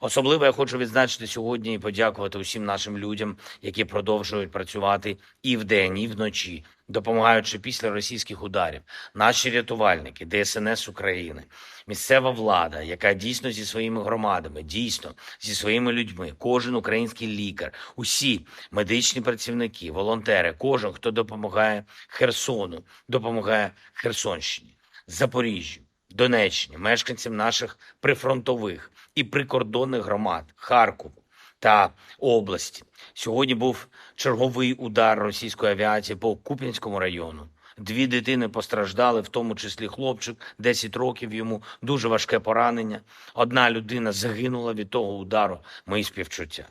Особливо я хочу відзначити сьогодні і подякувати усім нашим людям, які продовжують працювати і вдень, і вночі, допомагаючи після російських ударів. Наші рятувальники, ДСНС України, місцева влада, яка дійсно зі своїми громадами, дійсно зі своїми людьми, кожен український лікар, усі медичні працівники, волонтери, кожен, хто допомагає Херсону, допомагає Херсонщині, Запоріжжю, Донеччині, мешканцям наших прифронтових і прикордонних громад Харкову та області. Сьогодні був черговий удар російської авіації по Куп'янському району. Дві дитини постраждали, в тому числі хлопчик, 10 років йому, дуже важке поранення. Одна людина загинула від того удару. Мої співчуття.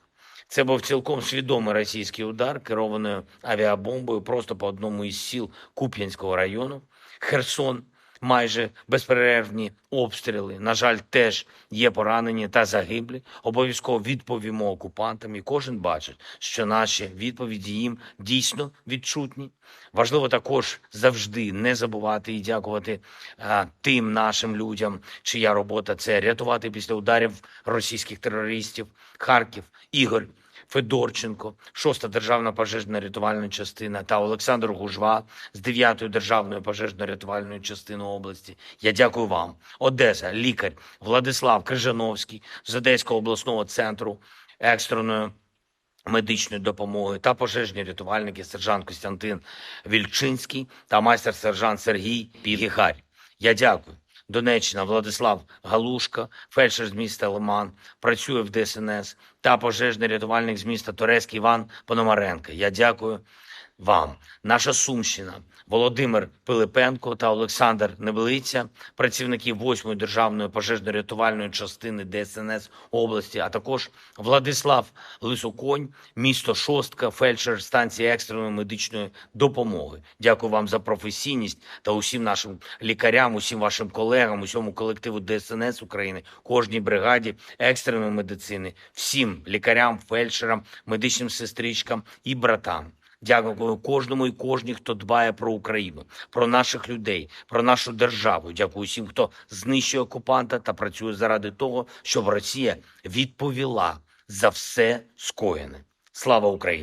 Це був цілком свідомий російський удар, керованою авіабомбою просто по одному із сіл Куп'янського району. Херсон майже безперервні обстріли. На жаль, теж є поранені та загиблі. Обов'язково відповімо окупантам, і кожен бачить, що наші відповіді їм дійсно відчутні. Важливо також завжди не забувати і дякувати а, тим нашим людям, чия робота це рятувати після ударів російських терористів. Харків, Ігор. Федорченко, 6-та державна пожежна рятувальна частина та Олександр Гужва з 9-ї державної пожежно-рятувальної частини області. Я дякую вам. Одеса, лікар Владислав Крижановський з Одеського обласного центру екстреної медичної допомоги та пожежні рятувальники сержант Костянтин Вільчинський та майстер-сержант Сергій Пігіхарь. Я дякую. Донеччина Владислав Галушка, фельдшер з міста Лиман, працює в ДСНС та пожежний рятувальник з міста Торецький Іван Пономаренко. Я дякую вам. Наша Сумщина, Володимир Пилипенко та Олександр Небелиця, працівники 8-ї державної пожежно-рятувальної частини ДСНС області, а також Владислав Лисоконь, місто Шостка, фельдшер станції екстреної медичної допомоги. Дякую вам за професійність та усім нашим лікарям, усім вашим колегам, усьому колективу ДСНС України, кожній бригаді екстреної медицини, всім лікарям, фельдшерам, медичним сестричкам і братам. Дякую кожному і кожній, хто дбає про Україну, про наших людей, про нашу державу. Дякую всім, хто знищує окупанта та працює заради того, щоб Росія відповіла за все скоєне. Слава Україні!